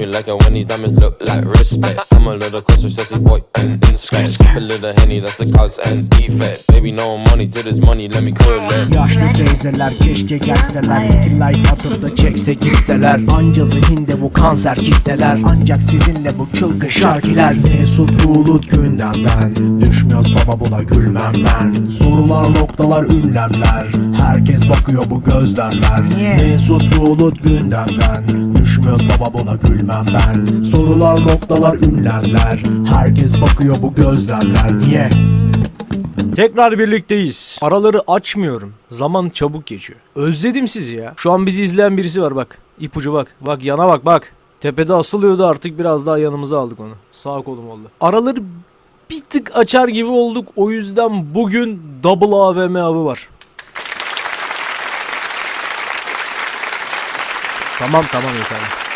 you like it when these diamonds look like respect. I'm a little closer, sassy boy, and inspect. Sip a little henny, that's the cause and defect. Baby, no money to this money, let me collect. Yaşlı teyzeler keşke gelseler. İki like atıp da çekse gitseler. Anca zihinde bu kanser kitleler. Ancak sizinle bu çılgın şarkiler. Mesut Bulut gündemden. Düşmüyoruz baba buna gülmem ben Sorular noktalar ünlemler. Herkes bakıyor bu gözlemler. Mesut Bulut gündemden. Düşmüyoruz baba buna gülmem ben Sorular noktalar ünlemler Herkes bakıyor bu gözlemler Niye? Tekrar birlikteyiz. Araları açmıyorum. Zaman çabuk geçiyor. Özledim sizi ya. Şu an bizi izleyen birisi var bak. İpucu bak. Bak yana bak bak. Tepede asılıyordu artık biraz daha yanımıza aldık onu. Sağ kolum oldu. Araları bir tık açar gibi olduk. O yüzden bugün double AVM avı var. Tamam tamam efendim.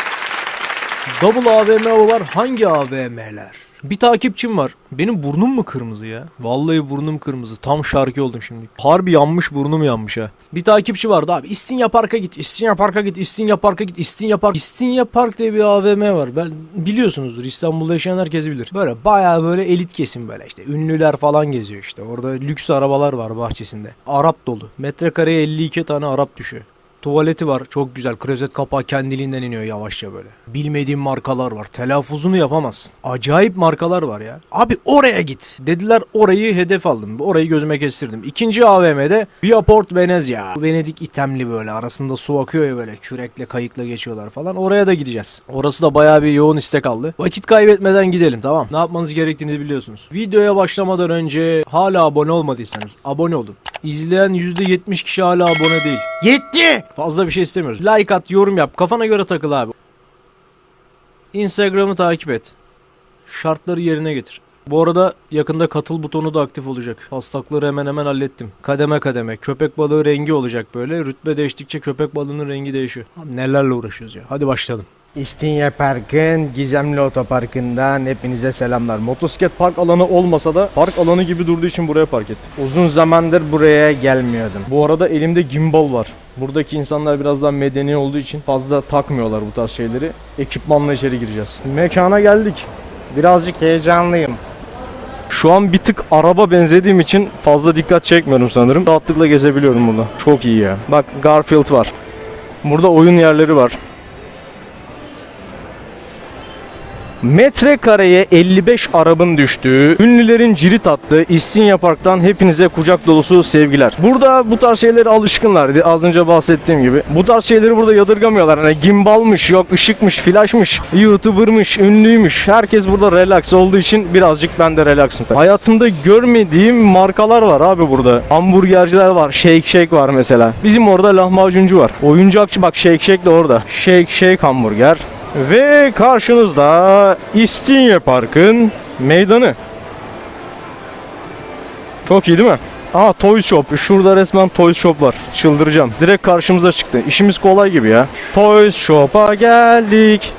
Double AVM var. Hangi AVM'ler? Bir takipçim var. Benim burnum mu kırmızı ya? Vallahi burnum kırmızı. Tam şarkı oldum şimdi. Harbi yanmış burnum yanmış ha. Bir takipçi vardı abi. İstinye Park'a git. İstinye Park'a git. İstinye Park'a git. İstinye Park. İstinye Park diye bir AVM var. Ben biliyorsunuzdur. İstanbul'da yaşayan herkes bilir. Böyle bayağı böyle elit kesim böyle işte. Ünlüler falan geziyor işte. Orada lüks arabalar var bahçesinde. Arap dolu. Metrekareye 52 tane Arap düşüyor. Tuvaleti var çok güzel klozet kapağı kendiliğinden iniyor yavaşça böyle. Bilmediğim markalar var telaffuzunu yapamazsın. Acayip markalar var ya. Abi oraya git dediler orayı hedef aldım. Orayı gözüme kestirdim. İkinci AVM'de Biaport Venezia. Venedik itemli böyle arasında su akıyor ya böyle kürekle kayıkla geçiyorlar falan. Oraya da gideceğiz. Orası da bayağı bir yoğun istek aldı. Vakit kaybetmeden gidelim tamam. Ne yapmanız gerektiğini biliyorsunuz. Videoya başlamadan önce hala abone olmadıysanız abone olun. İzleyen %70 kişi hala abone değil. Yetti! Fazla bir şey istemiyoruz. Like at, yorum yap. Kafana göre takıl abi. Instagram'ı takip et. Şartları yerine getir. Bu arada yakında katıl butonu da aktif olacak. Hastalıkları hemen hemen hallettim. Kademe kademe. Köpek balığı rengi olacak böyle. Rütbe değiştikçe köpek balığının rengi değişiyor. Abi nelerle uğraşıyoruz ya. Hadi başlayalım. İstinye Park'ın Gizemli Otoparkı'ndan hepinize selamlar. Motosiklet park alanı olmasa da park alanı gibi durduğu için buraya park ettim. Uzun zamandır buraya gelmiyordum. Bu arada elimde gimbal var. Buradaki insanlar biraz daha medeni olduğu için fazla takmıyorlar bu tarz şeyleri. Ekipmanla içeri gireceğiz. Mekana geldik. Birazcık heyecanlıyım. Şu an bir tık araba benzediğim için fazla dikkat çekmiyorum sanırım. Rahatlıkla gezebiliyorum burada. Çok iyi ya. Bak Garfield var. Burada oyun yerleri var. Metrekareye 55 arabın düştüğü, ünlülerin cirit attığı İstinye Park'tan hepinize kucak dolusu sevgiler. Burada bu tarz şeylere alışkınlar. Az önce bahsettiğim gibi. Bu tarz şeyleri burada yadırgamıyorlar. Hani gimbalmış, yok ışıkmış, flashmış, youtubermış, ünlüymüş. Herkes burada relax olduğu için birazcık ben de relaxım. tabii. Hayatımda görmediğim markalar var abi burada. Hamburgerciler var, Shake Shake var mesela. Bizim orada lahmacuncu var. Oyuncakçı bak Shake Shake de orada. Shake Shake hamburger. Ve karşınızda İstinye Park'ın meydanı. Çok iyi değil mi? Aa Toy Shop. Şurada resmen Toy Shop var. Çıldıracağım. Direkt karşımıza çıktı. İşimiz kolay gibi ya. Toy Shop'a geldik.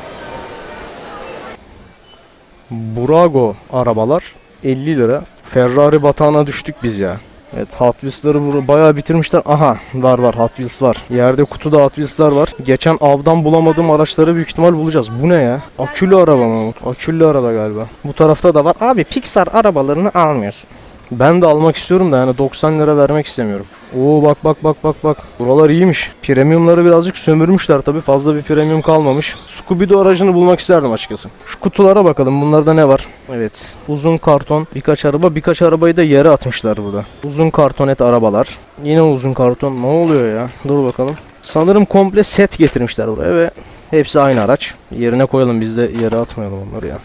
Burago arabalar 50 lira. Ferrari batağına düştük biz ya. Evet Hot Wheels'ları bur- bayağı bitirmişler. Aha var var Hot Wheels var. Yerde kutuda Hot Wheels'lar var. Geçen avdan bulamadığım araçları büyük ihtimal bulacağız. Bu ne ya? Akülü araba mı? Akülü araba galiba. Bu tarafta da var. Abi Pixar arabalarını almıyorsun. Ben de almak istiyorum da yani 90 lira vermek istemiyorum. Oo bak bak bak bak bak. Buralar iyiymiş. Premiumları birazcık sömürmüşler tabi. Fazla bir premium kalmamış. Scooby-Doo aracını bulmak isterdim açıkçası. Şu kutulara bakalım. Bunlarda ne var? Evet. Uzun karton. Birkaç araba. Birkaç arabayı da yere atmışlar burada. Uzun kartonet arabalar. Yine uzun karton. Ne oluyor ya? Dur bakalım. Sanırım komple set getirmişler buraya ve hepsi aynı araç. Yerine koyalım biz de yere atmayalım onları ya.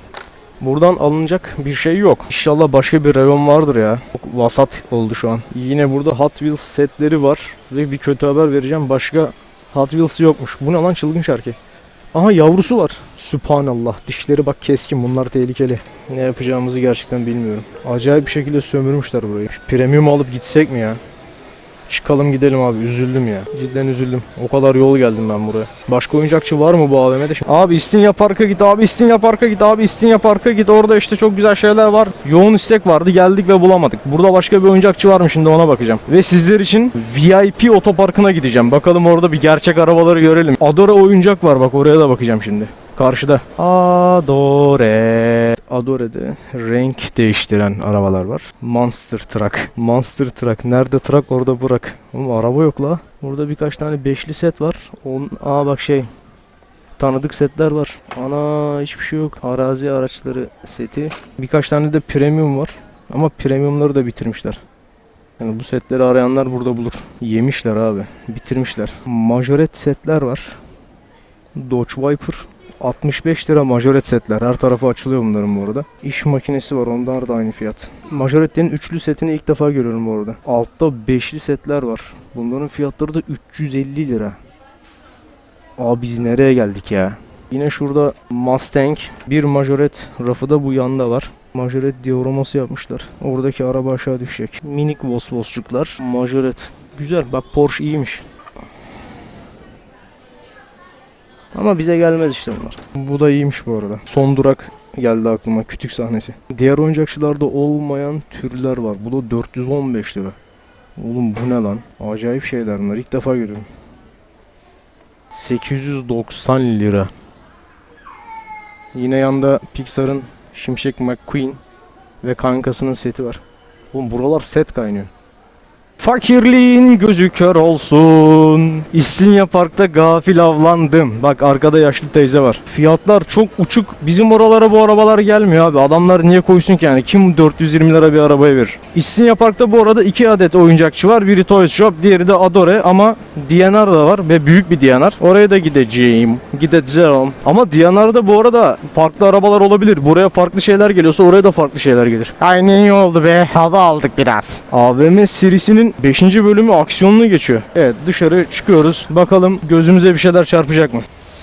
Buradan alınacak bir şey yok. İnşallah başka bir reyon vardır ya. Çok vasat oldu şu an. Yine burada Hot Wheels setleri var. Ve bir kötü haber vereceğim. Başka Hot Wheels yokmuş. Bu ne lan çılgın şarkı. Aha yavrusu var. Sübhanallah. Dişleri bak keskin. Bunlar tehlikeli. Ne yapacağımızı gerçekten bilmiyorum. Acayip bir şekilde sömürmüşler burayı. Şu premium alıp gitsek mi ya? Çıkalım gidelim abi üzüldüm ya. Cidden üzüldüm. O kadar yol geldim ben buraya. Başka oyuncakçı var mı bu AVM'de? Abi İstinye Park'a git abi İstinye Park'a git abi İstinye Park'a git. Orada işte çok güzel şeyler var. Yoğun istek vardı geldik ve bulamadık. Burada başka bir oyuncakçı var mı şimdi ona bakacağım. Ve sizler için VIP otoparkına gideceğim. Bakalım orada bir gerçek arabaları görelim. Adora oyuncak var bak oraya da bakacağım şimdi. karşıda. Adore. Adore'de renk değiştiren arabalar var. Monster Truck. Monster Truck. Nerede truck orada bırak. Oğlum araba yok la. Burada birkaç tane beşli set var. On, aa bak şey. Tanıdık setler var. Ana hiçbir şey yok. Arazi araçları seti. Birkaç tane de premium var. Ama premiumları da bitirmişler. Yani bu setleri arayanlar burada bulur. Yemişler abi. Bitirmişler. Majoret setler var. Dodge Viper 65 lira majoret setler. Her tarafı açılıyor bunların bu arada. İş makinesi var. Onlar da aynı fiyat. Majoretlerin üçlü setini ilk defa görüyorum bu arada. Altta beşli setler var. Bunların fiyatları da 350 lira. Abi biz nereye geldik ya? Yine şurada Mustang bir majoret rafı da bu yanda var. Majoret dioraması yapmışlar. Oradaki araba aşağı düşecek. Minik Vosvosçuklar. Majoret. Güzel. Bak Porsche iyiymiş. Ama bize gelmez işte bunlar. Bu da iyiymiş bu arada. Son durak geldi aklıma. Kütük sahnesi. Diğer oyuncakçılarda olmayan türler var. Bu da 415 lira. Oğlum bu ne lan? Acayip şeyler bunlar. İlk defa görüyorum. 890 lira. Yine yanda Pixar'ın Şimşek McQueen ve kankasının seti var. Oğlum buralar set kaynıyor. Fakirliğin gözü kör olsun. İstinye Park'ta gafil avlandım. Bak arkada yaşlı teyze var. Fiyatlar çok uçuk. Bizim oralara bu arabalar gelmiyor abi. Adamlar niye koysun ki yani? Kim 420 lira bir arabaya verir? İstinye Park'ta bu arada iki adet oyuncakçı var. Biri Toys Shop, diğeri de Adore ama DNR da var ve büyük bir DNR. Oraya da gideceğim. Gideceğim. Ama DNR'da bu arada farklı arabalar olabilir. Buraya farklı şeyler geliyorsa oraya da farklı şeyler gelir. Aynı iyi oldu be. Hava aldık biraz. AVM serisinin 5. bölümü aksiyonlu geçiyor. Evet dışarı çıkıyoruz. Bakalım gözümüze bir şeyler çarpacak mı?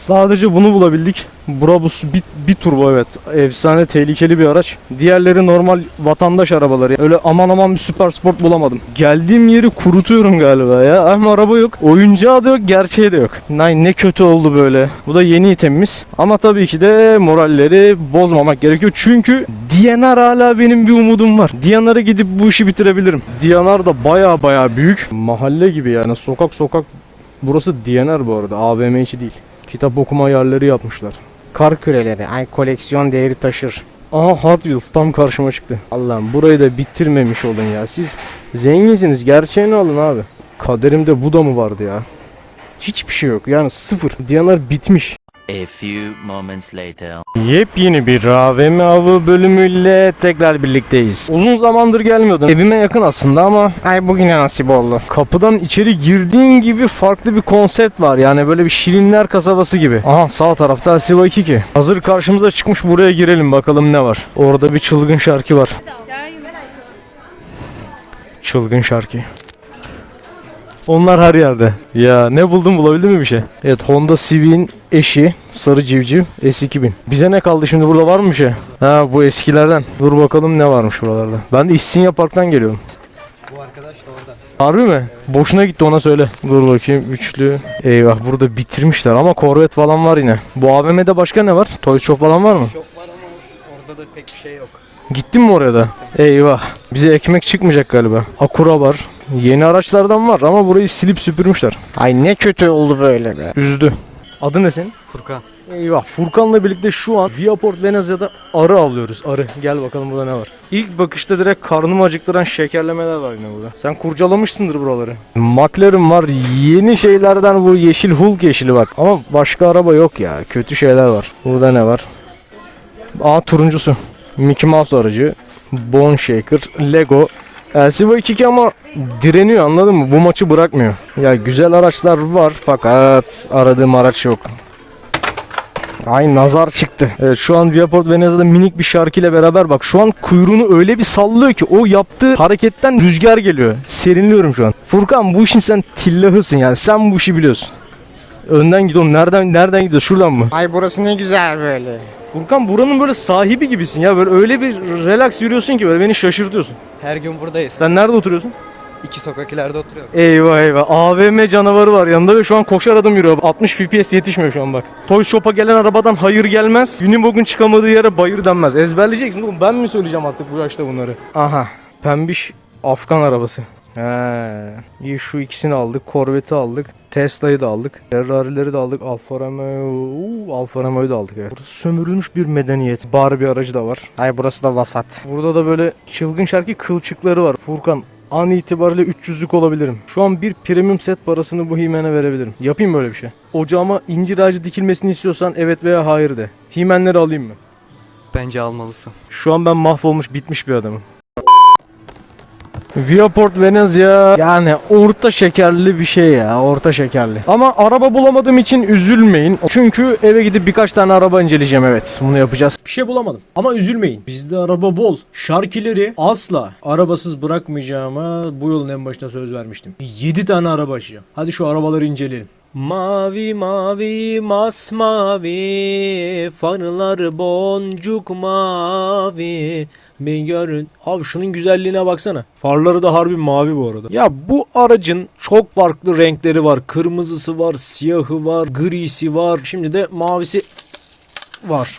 Sadece bunu bulabildik. Brabus bir, bir turbo evet. Efsane tehlikeli bir araç. Diğerleri normal vatandaş arabaları. Öyle aman aman bir süper sport bulamadım. Geldiğim yeri kurutuyorum galiba ya. Hem araba yok. Oyuncağı da yok. Gerçeği de yok. Nay ne kötü oldu böyle. Bu da yeni itemimiz. Ama tabii ki de moralleri bozmamak gerekiyor. Çünkü DNR hala benim bir umudum var. DNR'a gidip bu işi bitirebilirim. DNR da baya baya büyük. Mahalle gibi yani sokak sokak. Burası DNR bu arada. AVM içi değil. Kitap okuma yerleri yapmışlar. Kar küreleri. Ay koleksiyon değeri taşır. Aha Hot Wheels tam karşıma çıktı. Allah'ım burayı da bitirmemiş olun ya. Siz zenginsiniz gerçeğini alın abi. Kaderimde bu da mı vardı ya? Hiçbir şey yok yani sıfır. Diyanar bitmiş. A few moments later. Yepyeni bir AVM avı bölümüyle tekrar birlikteyiz. Uzun zamandır gelmiyordum. Evime yakın aslında ama Ay bugüne nasip oldu. kapıdan içeri girdiğin gibi farklı bir konsept var. Yani böyle bir şirinler kasabası gibi. Aha sağ tarafta Siva 2 Hazır karşımıza çıkmış buraya girelim bakalım ne var. Orada bir çılgın şarkı var. Çılgın şarkı. Onlar her yerde. Ya ne buldun bulabildin mi bir şey? Evet Honda Civic'in eşi sarı civciv S2000. Bize ne kaldı şimdi burada var mı bir şey? Ha bu eskilerden. Dur bakalım ne varmış buralarda. Ben de İstinye Park'tan geliyorum. Bu arkadaş da orada. Harbi mi? Boşuna gitti ona söyle. Dur bakayım üçlü. Eyvah burada bitirmişler ama Corvette falan var yine. Bu AVM'de başka ne var? Toy Shop falan var mı? Orada da pek bir şey yok. Gittin mi oraya da? Eyvah. Bize ekmek çıkmayacak galiba. Akura var. Yeni araçlardan var ama burayı silip süpürmüşler. Ay ne kötü oldu böyle be. Üzdü. Adı ne senin? Furkan. Eyvah. Furkan'la birlikte şu an Viaport Venezia'da arı avlıyoruz. Arı. Gel bakalım burada ne var. İlk bakışta direkt karnımı acıktıran şekerlemeler var yine burada. Sen kurcalamışsındır buraları. McLaren var. Yeni şeylerden bu yeşil Hulk yeşili bak. Ama başka araba yok ya. Kötü şeyler var. Burada ne var? Aa turuncusu. Mickey Mouse aracı. Bone Shaker. Lego. LCV 22 ama direniyor anladın mı? Bu maçı bırakmıyor. Ya güzel araçlar var fakat aradığım araç yok. Ay nazar çıktı. Evet şu an Viaport Venezia'da minik bir şarkıyla beraber bak şu an kuyruğunu öyle bir sallıyor ki o yaptığı hareketten rüzgar geliyor. Serinliyorum şu an. Furkan bu işin sen tillahısın yani sen bu işi biliyorsun. Önden gidiyorum. Nereden nereden gidiyor? Şuradan mı? Ay burası ne güzel böyle. Furkan buranın böyle sahibi gibisin ya. Böyle öyle bir relax yürüyorsun ki böyle beni şaşırtıyorsun. Her gün buradayız. Sen nerede oturuyorsun? İki sokak ileride oturuyorum. Eyvah eyvah. AVM canavarı var yanında ve şu an koşar adım yürüyor. 60 FPS yetişmiyor şu an bak. Toy Shop'a gelen arabadan hayır gelmez. Unibog'un çıkamadığı yere bayır denmez. Ezberleyeceksin oğlum. Ben mi söyleyeceğim artık bu yaşta bunları? Aha. Pembiş Afgan arabası. He. İyi şu ikisini aldık. Corvette'i aldık. Tesla'yı da aldık. Ferrari'leri de aldık. Alfa Romeo. Alfa Romeo'yu da aldık evet. Burası sömürülmüş bir medeniyet. Barbie aracı da var. Ay burası da vasat. Burada da böyle çılgın şarkı kılçıkları var. Furkan an itibariyle 300'lük olabilirim. Şu an bir premium set parasını bu Himen'e verebilirim. Yapayım böyle bir şey. Ocağıma incir ağacı dikilmesini istiyorsan evet veya hayır de. Himenleri alayım mı? Bence almalısın. Şu an ben mahvolmuş bitmiş bir adamım. Viaport Venezia yani orta şekerli bir şey ya orta şekerli. Ama araba bulamadığım için üzülmeyin. Çünkü eve gidip birkaç tane araba inceleyeceğim evet. Bunu yapacağız. Bir şey bulamadım. Ama üzülmeyin. Bizde araba bol. Şarkileri asla arabasız bırakmayacağıma bu yılın en başında söz vermiştim. 7 tane araba açacağım. Hadi şu arabaları inceleyelim. Mavi mavi masmavi farlar boncuk mavi bir görün. Abi şunun güzelliğine baksana. Farları da harbi mavi bu arada. Ya bu aracın çok farklı renkleri var. Kırmızısı var, siyahı var, grisi var. Şimdi de mavisi var.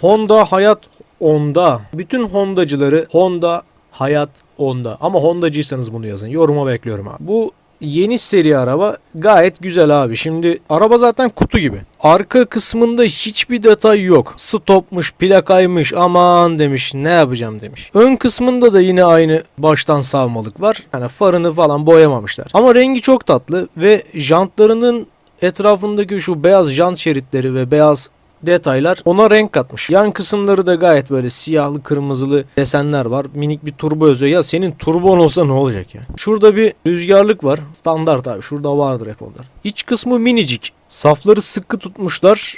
Honda hayat onda. Bütün Hondacıları Honda hayat onda. Ama Hondacıysanız bunu yazın. Yoruma bekliyorum abi. Bu yeni seri araba gayet güzel abi. Şimdi araba zaten kutu gibi. Arka kısmında hiçbir detay yok. Stopmuş, plakaymış, aman demiş, ne yapacağım demiş. Ön kısmında da yine aynı baştan savmalık var. Yani farını falan boyamamışlar. Ama rengi çok tatlı ve jantlarının etrafındaki şu beyaz jant şeritleri ve beyaz detaylar ona renk katmış. Yan kısımları da gayet böyle siyahlı kırmızılı desenler var. Minik bir turbo özü. Ya senin turbon olsa ne olacak ya? Şurada bir rüzgarlık var. Standart abi. Şurada vardır hep onlar. İç kısmı minicik. Safları sıkı tutmuşlar.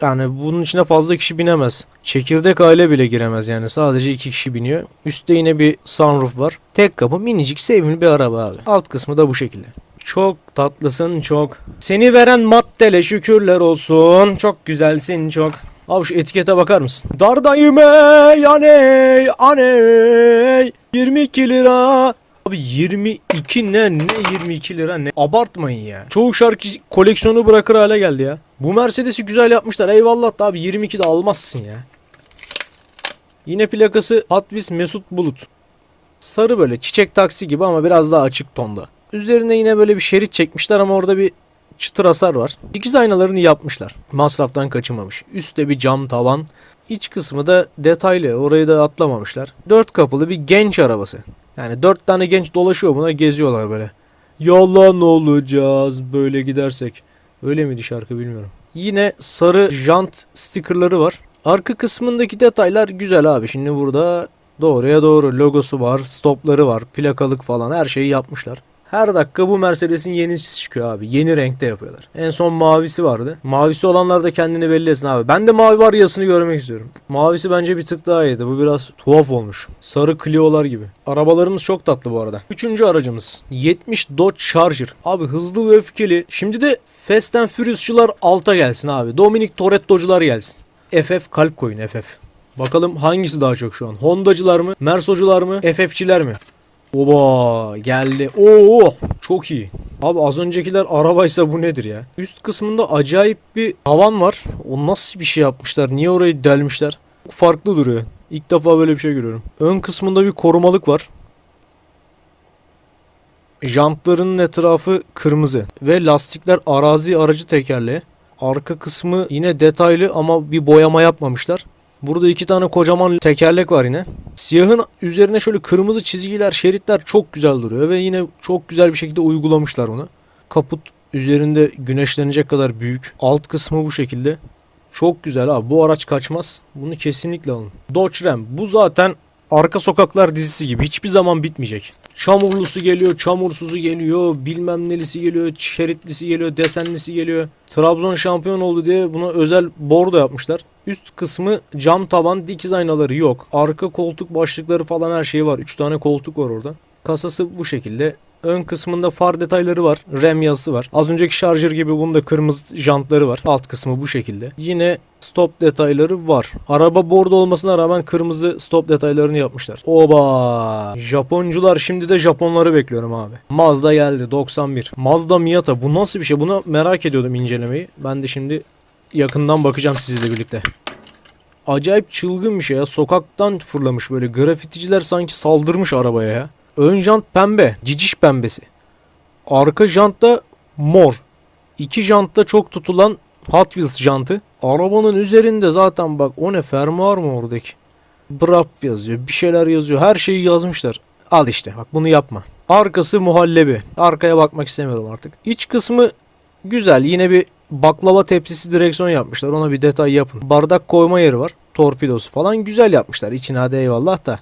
Yani bunun içine fazla kişi binemez. Çekirdek aile bile giremez yani. Sadece iki kişi biniyor. Üstte yine bir sunroof var. Tek kapı minicik sevimli bir araba abi. Alt kısmı da bu şekilde. Çok tatlısın çok. Seni veren maddele şükürler olsun. Çok güzelsin çok. Abi şu etikete bakar mısın? Dardayım ey aney aney. 22 lira. Abi 22 ne ne 22 lira ne abartmayın ya. Çoğu şarkı koleksiyonu bırakır hale geldi ya. Bu Mercedes'i güzel yapmışlar eyvallah da abi 22 de almazsın ya. Yine plakası Wheels Mesut Bulut. Sarı böyle çiçek taksi gibi ama biraz daha açık tonda. Üzerine yine böyle bir şerit çekmişler ama orada bir çıtır hasar var. Dikiz aynalarını yapmışlar. Masraftan kaçınmamış. Üstte bir cam tavan. İç kısmı da detaylı. Orayı da atlamamışlar. Dört kapılı bir genç arabası. Yani dört tane genç dolaşıyor buna geziyorlar böyle. Yalan olacağız böyle gidersek. Öyle miydi şarkı bilmiyorum. Yine sarı jant stikerleri var. Arka kısmındaki detaylar güzel abi. Şimdi burada doğruya doğru logosu var, stopları var, plakalık falan her şeyi yapmışlar. Her dakika bu Mercedes'in yenisi çıkıyor abi. Yeni renkte yapıyorlar. En son mavisi vardı. Mavisi olanlar da kendini belli etsin abi. Ben de mavi var yasını görmek istiyorum. Mavisi bence bir tık daha iyiydi. Bu biraz tuhaf olmuş. Sarı Clio'lar gibi. Arabalarımız çok tatlı bu arada. Üçüncü aracımız. 70 Dodge Charger. Abi hızlı ve öfkeli. Şimdi de Fast and Furious'çular alta gelsin abi. Dominic Toretto'cular gelsin. FF kalp koyun FF. Bakalım hangisi daha çok şu an? Hondacılar mı? Mersocular mı? FF'çiler mi? Oba geldi. Oo çok iyi. Abi az öncekiler arabaysa bu nedir ya? Üst kısmında acayip bir tavan var. O nasıl bir şey yapmışlar? Niye orayı delmişler? Farklı duruyor. İlk defa böyle bir şey görüyorum. Ön kısmında bir korumalık var. Jantlarının etrafı kırmızı ve lastikler arazi aracı tekerleği. Arka kısmı yine detaylı ama bir boyama yapmamışlar. Burada iki tane kocaman tekerlek var yine. Siyahın üzerine şöyle kırmızı çizgiler, şeritler çok güzel duruyor ve yine çok güzel bir şekilde uygulamışlar onu. Kaput üzerinde güneşlenecek kadar büyük. Alt kısmı bu şekilde. Çok güzel abi. Bu araç kaçmaz. Bunu kesinlikle alın. Dodge Ram. Bu zaten Arka Sokaklar dizisi gibi. Hiçbir zaman bitmeyecek. Çamurlusu geliyor, çamursuzu geliyor, bilmem nelisi geliyor, şeritlisi geliyor, desenlisi geliyor. Trabzon şampiyon oldu diye buna özel bordo yapmışlar. Üst kısmı cam taban dikiz aynaları yok. Arka koltuk başlıkları falan her şey var. 3 tane koltuk var orada. Kasası bu şekilde. Ön kısmında far detayları var. RAM yazısı var. Az önceki şarjör gibi bunda kırmızı jantları var. Alt kısmı bu şekilde. Yine stop detayları var. Araba bordo olmasına rağmen kırmızı stop detaylarını yapmışlar. Oba! Japoncular şimdi de Japonları bekliyorum abi. Mazda geldi 91. Mazda Miata bu nasıl bir şey? Buna merak ediyordum incelemeyi. Ben de şimdi yakından bakacağım sizle birlikte. Acayip çılgın bir şey ya. Sokaktan fırlamış böyle. Grafiticiler sanki saldırmış arabaya ya. Ön jant pembe. Ciciş pembesi. Arka jantta mor. İki jantta çok tutulan Hot Wheels jantı. Arabanın üzerinde zaten bak o ne fermuar mı oradaki? Brap yazıyor. Bir şeyler yazıyor. Her şeyi yazmışlar. Al işte bak bunu yapma. Arkası muhallebi. Arkaya bakmak istemiyorum artık. İç kısmı güzel. Yine bir baklava tepsisi direksiyon yapmışlar. Ona bir detay yapın. Bardak koyma yeri var. Torpidosu falan güzel yapmışlar. İçine hadi eyvallah da.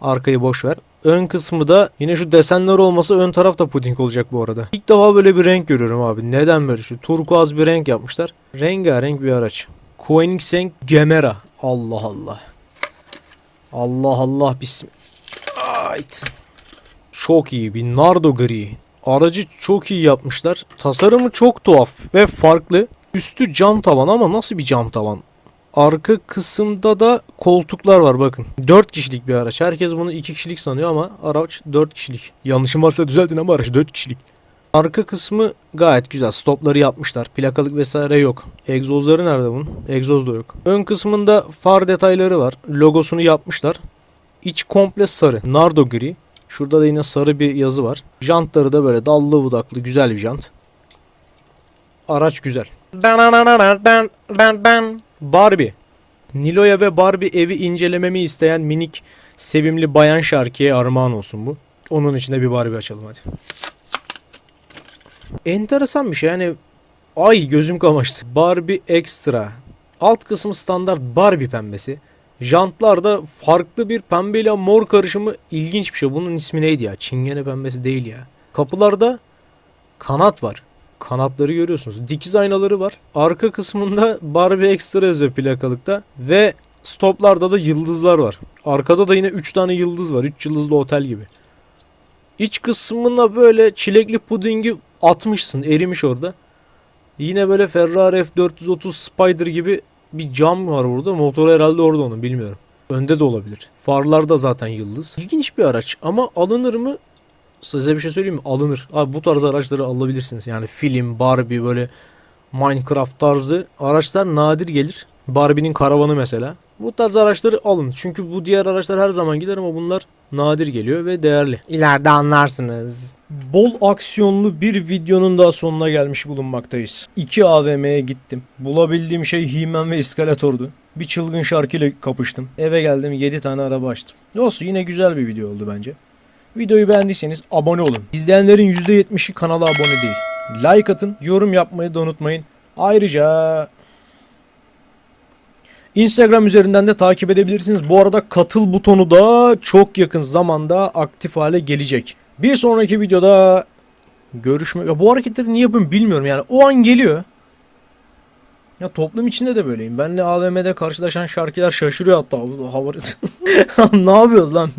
Arkayı boş ver. Ön kısmı da yine şu desenler olmasa ön taraf da puding olacak bu arada. İlk defa böyle bir renk görüyorum abi. Neden böyle şu turkuaz bir renk yapmışlar. Rengarenk bir araç. Koenigsegg Gemera. Allah Allah. Allah Allah bismillah. Ait. Çok iyi bir nardo gri. Aracı çok iyi yapmışlar. Tasarımı çok tuhaf ve farklı. Üstü cam tavan ama nasıl bir cam tavan? Arka kısımda da koltuklar var bakın. 4 kişilik bir araç. Herkes bunu 2 kişilik sanıyor ama araç 4 kişilik. Yanlışım varsa düzeltin ama araç 4 kişilik. Arka kısmı gayet güzel. Stopları yapmışlar. Plakalık vesaire yok. Egzozları nerede bunun? Egzoz da yok. Ön kısmında far detayları var. Logosunu yapmışlar. İç komple sarı. Nardo gri. Şurada da yine sarı bir yazı var. Jantları da böyle dallı budaklı güzel bir jant. Araç güzel. Barbie. Nilo'ya ve Barbie evi incelememi isteyen minik sevimli bayan şarkıya armağan olsun bu. Onun içinde bir Barbie açalım hadi. Enteresan bir şey yani ay gözüm kamaştı. Barbie Extra. Alt kısmı standart Barbie pembesi. Jantlarda farklı bir pembeyle mor karışımı ilginç bir şey. Bunun ismi neydi ya? Çingene pembesi değil ya. Kapılarda kanat var. Kanatları görüyorsunuz. Dikiz aynaları var. Arka kısmında Barbie Extra yazıyor plakalıkta. Ve stoplarda da yıldızlar var. Arkada da yine 3 tane yıldız var. 3 yıldızlı otel gibi. İç kısmına böyle çilekli pudingi atmışsın. Erimiş orada. Yine böyle Ferrari F430 Spider gibi bir cam var orada. Motoru herhalde orada onun bilmiyorum. Önde de olabilir. Farlar da zaten yıldız. İlginç bir araç ama alınır mı? Size bir şey söyleyeyim mi? Alınır. Abi bu tarz araçları alabilirsiniz. Yani film, Barbie böyle Minecraft tarzı araçlar nadir gelir. Barbie'nin karavanı mesela. Bu tarz araçları alın. Çünkü bu diğer araçlar her zaman gider ama bunlar nadir geliyor ve değerli. İleride anlarsınız. Bol aksiyonlu bir videonun daha sonuna gelmiş bulunmaktayız. İki AVM'ye gittim. Bulabildiğim şey He-Man ve İskeletor'du. Bir çılgın şarkıyla kapıştım. Eve geldim 7 tane araba açtım. Olsun yine güzel bir video oldu bence. Videoyu beğendiyseniz abone olun. İzleyenlerin %70'i kanala abone değil. Like atın, yorum yapmayı da unutmayın. Ayrıca Instagram üzerinden de takip edebilirsiniz. Bu arada katıl butonu da çok yakın zamanda aktif hale gelecek. Bir sonraki videoda görüşme... Ya bu hareketleri niye yapıyorum bilmiyorum yani. O an geliyor. Ya toplum içinde de böyleyim. Benle AVM'de karşılaşan şarkılar şaşırıyor hatta. Ne yapıyoruz lan?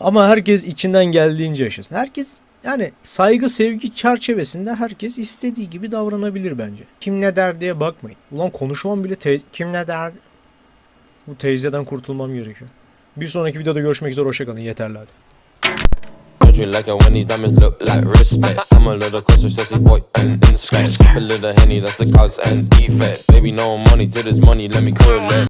Ama herkes içinden geldiğince yaşasın. Herkes yani saygı sevgi çerçevesinde herkes istediği gibi davranabilir bence. Kim ne der diye bakmayın. Ulan konuşmam bile te- Kim ne der? bu teyzeden kurtulmam gerekiyor. Bir sonraki videoda görüşmek üzere hoşçakalın yeterli hadi. Like it when these diamonds look like respect? I'm a little closer, sassy boy, and inspect. Sip a little henny, that's the cause and defect. Baby, no money to this money, let me collect.